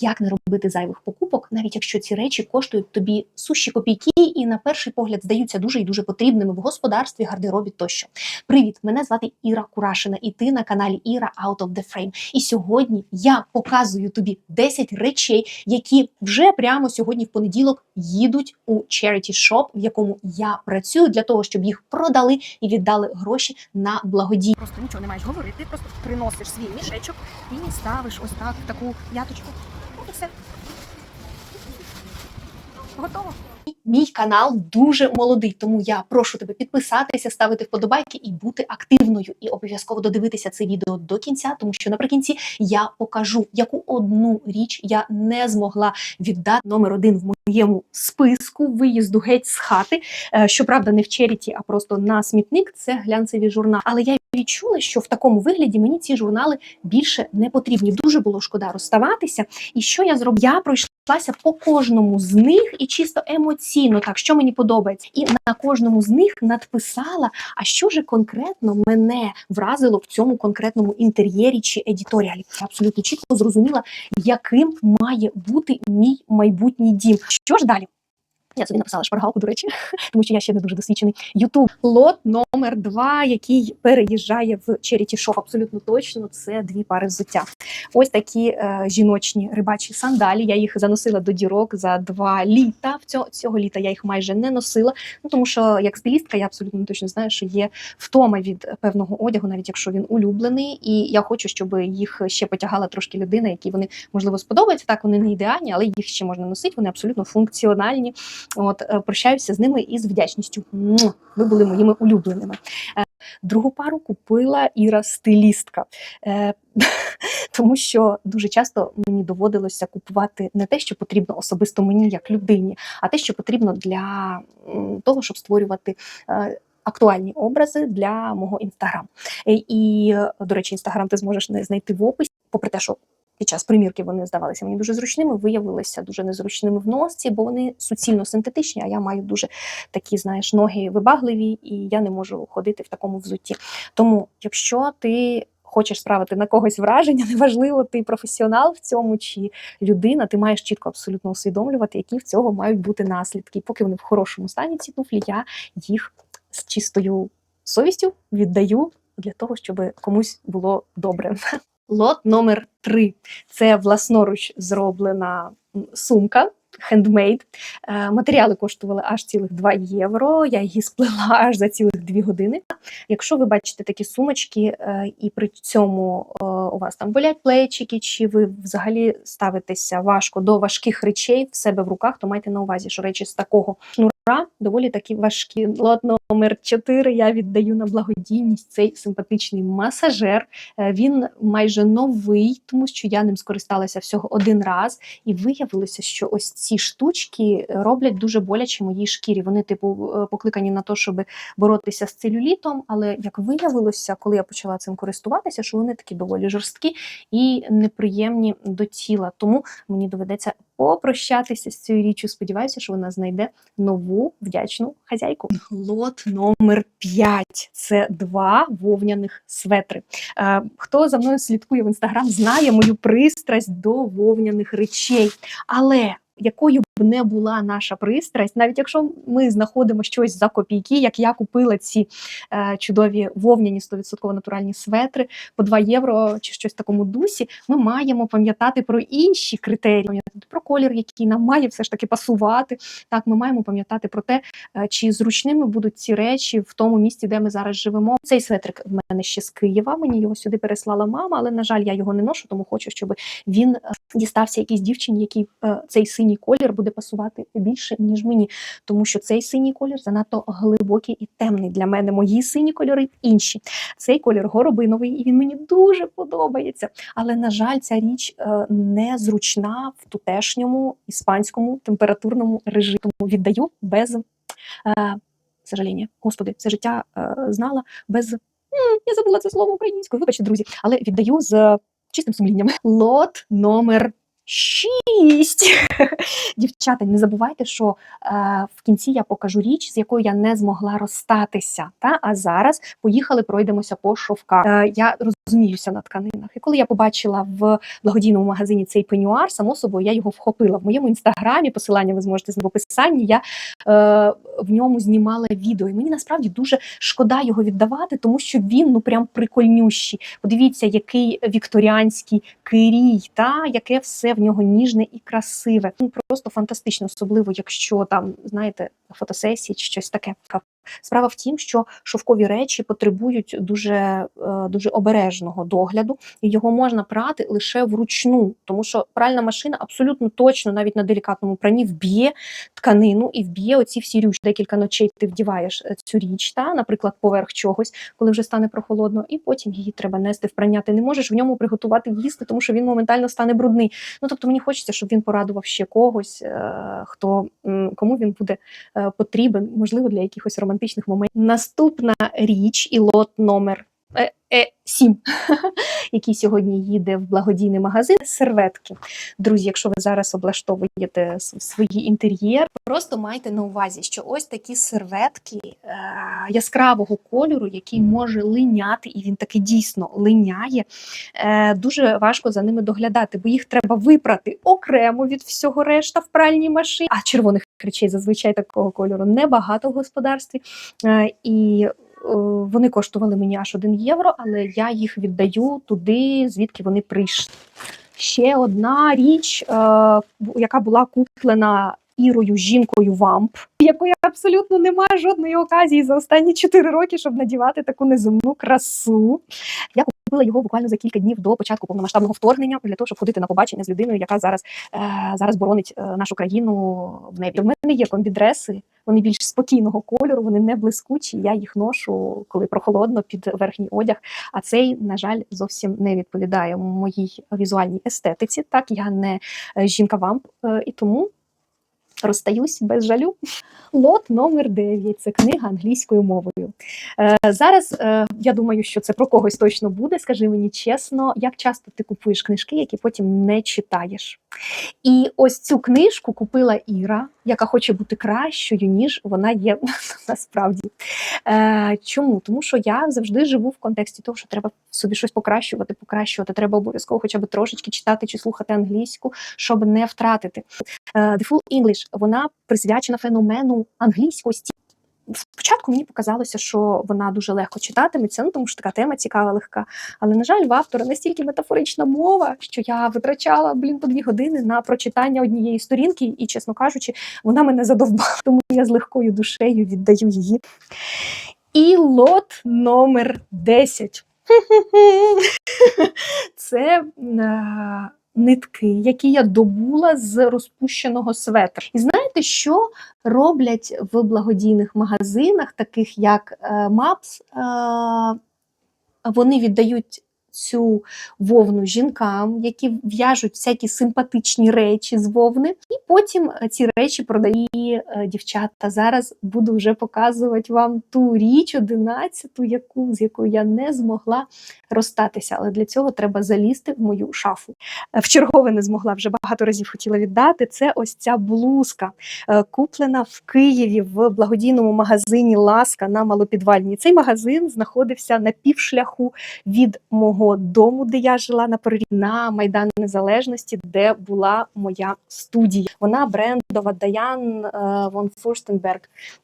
як не робити зайвих покупок, навіть якщо ці речі коштують тобі сущі копійки і на перший погляд здаються дуже і дуже потрібними в господарстві, гардеробі тощо. Привіт, мене звати Іра Курашина, і ти на каналі Іра Out of the Frame. І сьогодні я показую тобі 10 речей, які вже прямо сьогодні в понеділок їдуть у charity shop, в якому я працюю, для того, щоб їх продали і віддали гроші на благодійність. Просто нічого не маєш говорити, ти просто приносиш свій мішечок і ставиш ось так таку яточку. От і все. Готово. Мій канал дуже молодий, тому я прошу тебе підписатися, ставити вподобайки і бути активною. І обов'язково додивитися це відео до кінця, тому що наприкінці я покажу, яку одну річ я не змогла віддати номер один в моєму списку виїзду геть з хати. Е, Щоправда, не в черіті, а просто на смітник. Це глянцеві журнали. Але я відчула, що в такому вигляді мені ці журнали більше не потрібні. Дуже було шкода розставатися. І що я зробила? Я пройшлася по кожному з них і чисто емоційно, так що мені подобається, і на кожному з них надписала, а що же конкретно мене вразило в цьому конкретному інтер'єрі чи едіторіалі. Я абсолютно чітко зрозуміла, яким має бути мій майбутній дім. Що ж далі? Я собі написала шпаргалку, до речі, тому що я ще не дуже досвідчений. Ютуб лот номер два, який переїжджає в Charity Shop. Абсолютно точно це дві пари взуття. Ось такі е, жіночні рибачі сандалі. Я їх заносила до дірок за два літа. В цього, цього літа я їх майже не носила. Ну тому що як стилістка, я абсолютно точно знаю, що є втома від певного одягу, навіть якщо він улюблений. І я хочу, щоб їх ще потягала трошки людина, які вони можливо сподобаються. Так вони не ідеальні, але їх ще можна носити. Вони абсолютно функціональні. От е, прощаюся з ними із вдячністю. Ви були моїми улюбленими. Е, Другу пару купила Іра стилістка, е, тому що дуже часто мені доводилося купувати не те, що потрібно особисто мені як людині, а те, що потрібно для того, щоб створювати. е, Актуальні образи для мого інстаграм. І, е, до речі, інстаграм ти зможеш знайти в описі, попри те, що під час примірки вони здавалися мені дуже зручними, виявилися дуже незручними в носці, бо вони суцільно синтетичні, а я маю дуже такі, знаєш, ноги вибагливі, і я не можу ходити в такому взутті. Тому, якщо ти хочеш справити на когось враження, неважливо, ти професіонал в цьому чи людина, ти маєш чітко абсолютно усвідомлювати, які в цього мають бути наслідки. Поки вони в хорошому стані, ці туфлі, я їх з чистою совістю віддаю для того, щоб комусь було добре. Лот номер три це власноруч зроблена сумка. Хендмейд. Матеріали коштували аж цілих 2 євро. Я її сплела аж за цілих 2 години. Якщо ви бачите такі сумочки, е, і при цьому е, у вас там болять плечики, чи ви взагалі ставитеся важко до важких речей в себе в руках, то майте на увазі, що речі з такого шнура доволі такі важкі. Лот номер 4 я віддаю на благодійність цей симпатичний масажер. Е, Він майже новий, тому що я ним скористалася всього один раз, і виявилося, що ось ці штучки роблять дуже боляче моїй шкірі. Вони, типу, е, покликані на те, щоб боротися з целюлітом. Але як виявилося, коли я почала цим користуватися, що вони такі доволі жорсткі і неприємні до тіла. Тому мені доведеться попрощатися з цією річчю. Сподіваюся, що вона знайде нову вдячну хазяйку. Лот номер 5 – це два вовняних светри. Е, хто за мною слідкує в інстаграм, знає мою пристрасть до вовняних речей. Але якою не була наша пристрасть, навіть якщо ми знаходимо щось за копійки, як я купила ці е, чудові вовняні 100% натуральні светри по 2 євро чи щось в такому дусі, ми маємо пам'ятати про інші критерії, пам'ятати про колір, який нам має все ж таки пасувати. Так, ми маємо пам'ятати про те, е, чи зручними будуть ці речі в тому місці, де ми зараз живемо. Цей светрик в мене ще з Києва. Мені його сюди переслала мама, але на жаль, я його не ношу, тому хочу, щоб він е, дістався якійсь дівчині, який е, цей синій колір буде пасувати більше ніж мені, тому що цей синій колір занадто глибокий і темний для мене. Мої сині кольори інші. Цей колір горобиновий, і він мені дуже подобається. Але на жаль, ця річ е, не зручна в тутешньому іспанському температурному режимі. Тому віддаю без е, сожаління. Господи, це життя е, знала без. Я забула це слово українською. Вибачте, друзі, але віддаю з чистим сумлінням. Лот номер шість. Дівчата, не забувайте, що е, в кінці я покажу річ, з якою я не змогла розстатися. Та? А зараз поїхали, пройдемося по шовках. Е, я розуміюся на тканинах. І коли я побачила в благодійному магазині цей пенюар, само собою я його вхопила. В моєму інстаграмі, посилання ви зможете в описанні, я е, в ньому знімала відео. І мені насправді дуже шкода його віддавати, тому що він ну прям прикольнющий. Подивіться, який вікторіанський кирій, та яке все в нього ніжне і красиве. Ну просто фантастично, особливо якщо там знаєте фотосесії чи щось таке. Справа в тім, що шовкові речі потребують дуже, е, дуже обережного догляду, і його можна прати лише вручну, тому що пральна машина абсолютно точно, навіть на делікатному прані, вб'є тканину і вб'є оці всі рючки. Декілька ночей ти вдіваєш е, цю річ, та, наприклад, поверх чогось, коли вже стане прохолодно, і потім її треба нести в прання. Ти не можеш в ньому приготувати їсти, тому що він моментально стане брудний. Ну тобто мені хочеться, щоб він порадував ще когось, е, хто кому він буде потрібен, можливо, для якихось романтичних моментів. Наступна річ і лот номер. Е, е, Сім, який сьогодні їде в благодійний магазин серветки. Друзі, якщо ви зараз облаштовуєте свої інтер'єр, просто майте на увазі, що ось такі серветки е, яскравого кольору, який може линяти, і він таки дійсно линяє. Е, дуже важко за ними доглядати, бо їх треба випрати окремо від всього решта в пральній машині. А червоних речей зазвичай такого кольору небагато в господарстві. Е, і вони коштували мені аж 1 євро, але я їх віддаю туди, звідки вони прийшли. Ще одна річ, е, яка була куплена Ірою жінкою вамп, якої абсолютно немає жодної оказії за останні 4 роки, щоб надівати таку неземну красу. Я купила його буквально за кілька днів до початку повномасштабного вторгнення для того, щоб ходити на побачення з людиною, яка зараз, е, зараз боронить е, нашу країну в небі. В мене є комбідреси, вони більш спокійного кольору, вони не блискучі. Я їх ношу, коли прохолодно під верхній одяг. А цей, на жаль, зовсім не відповідає моїй візуальній естетиці. Так, я не е, жінка вамп, е, і тому розстаюсь без жалю. Лот номер 9 – це книга англійською мовою. Е, зараз е, я думаю, що це про когось точно буде. Скажи мені чесно, як часто ти купуєш книжки, які потім не читаєш? І ось цю книжку купила Іра, яка хоче бути кращою, ніж вона є насправді. Е, чому? Тому що я завжди живу в контексті того, що треба собі щось покращувати, покращувати. Треба обов'язково хоча б трошечки читати чи слухати англійську, щоб не втратити. Е, The Full English, вона присвячена феномену англійськості. Спочатку мені показалося, що вона дуже легко читатиметься, ну тому що така тема цікава, легка. Але, на жаль, в автора настільки метафорична мова, що я витрачала блін по дві години на прочитання однієї сторінки, і, чесно кажучи, вона мене задовбала. Тому я з легкою душею віддаю її. І лот номер 10. Це е, нитки, які я добула з розпущеного светра. І знаєте, що роблять в благодійних магазинах, таких як е, MAPS? Е, вони віддають цю вовну жінкам, які в'яжуть всякі симпатичні речі з вовни, і потім е, ці речі продають е, дівчата. Зараз буду вже показувати вам ту річ, одинадцяту, яку з якою я не змогла розстатися. Але для цього треба залізти в мою шафу. Е, В чергове не змогла вже багато разів хотіла віддати. Це ось ця блузка, куплена в Києві в благодійному магазині Ласка на малопідвальній. Цей магазин знаходився на півшляху від мого дому, де я жила на на Майдан Незалежності, де була моя студія. Вона брендова Даян е, Вон Фурстенберг.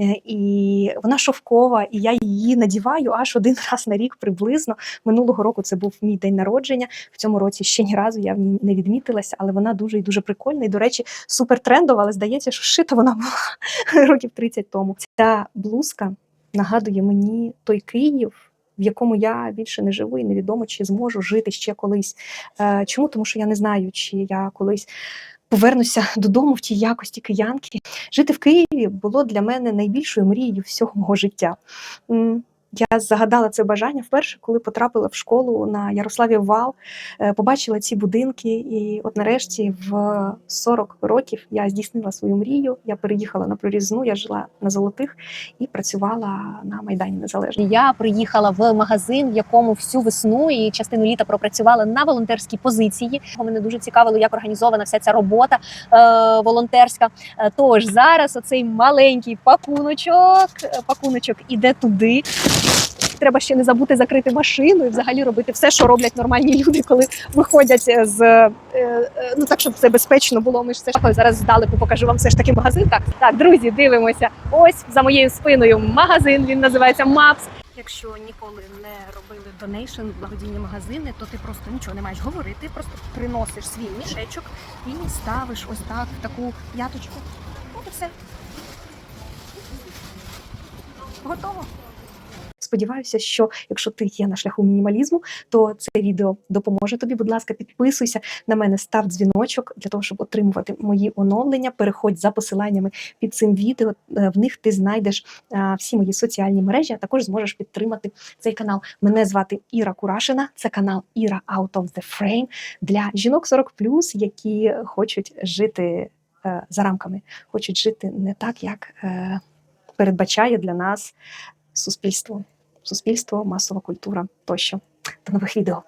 Е, І вона шовкова, і я її надіваю аж один раз на рік приблизно. Минулого року це був мій день народження. В цьому році ще ні разу я в ній не відмітилася, але вона дуже і дуже прикольна. І, до речі, супер трендова, але здається, що шита вона була років 30 тому. Ця блузка нагадує мені той Київ. В якому я більше не живу, і невідомо, чи зможу жити ще колись. Е, чому? Тому що я не знаю, чи я колись повернуся додому в тій якості киянки. Жити в Києві було для мене найбільшою мрією всього мого життя. Я загадала це бажання вперше, коли потрапила в школу на Ярославі Вал, е, побачила ці будинки, і от нарешті в 40 років я здійснила свою мрію. Я переїхала на прорізну, я жила на золотих і працювала на Майдані Незалежності. Я приїхала в магазин, в якому всю весну і частину літа пропрацювала на волонтерській позиції. Мене дуже цікавило, як організована вся ця робота е, волонтерська. Е, Тож зараз оцей маленький пакуночок, е, пакуночок іде туди. Треба ще не забути закрити машину і взагалі робити все, що роблять нормальні люди, коли виходять з е, е, ну так, щоб це безпечно було. Ми ж все ж зараз здалеку покажу вам все ж таки магазин. Так, так, друзі, дивимося. Ось за моєю спиною магазин. Він називається Мапс. Якщо ніколи не робили донейшн, благодійні магазини, то ти просто нічого не маєш говорити, просто приносиш свій мішечок і ставиш ось так таку яточку. От все. Готово. Сподіваюся, що якщо ти є на шляху мінімалізму, то це відео допоможе тобі. Будь ласка, підписуйся на мене, став дзвіночок для того, щоб отримувати мої оновлення. Переходь за посиланнями під цим відео. Е, В них ти знайдеш всі мої соціальні мережі, а також зможеш підтримати цей канал. Мене звати Іра Курашина. Це канал Іра Out of the Frame для жінок 40+, які хочуть жити е, за рамками, хочуть жити не так, як е, передбачає для нас суспільство, суспільство, масова культура тощо. До нових відео.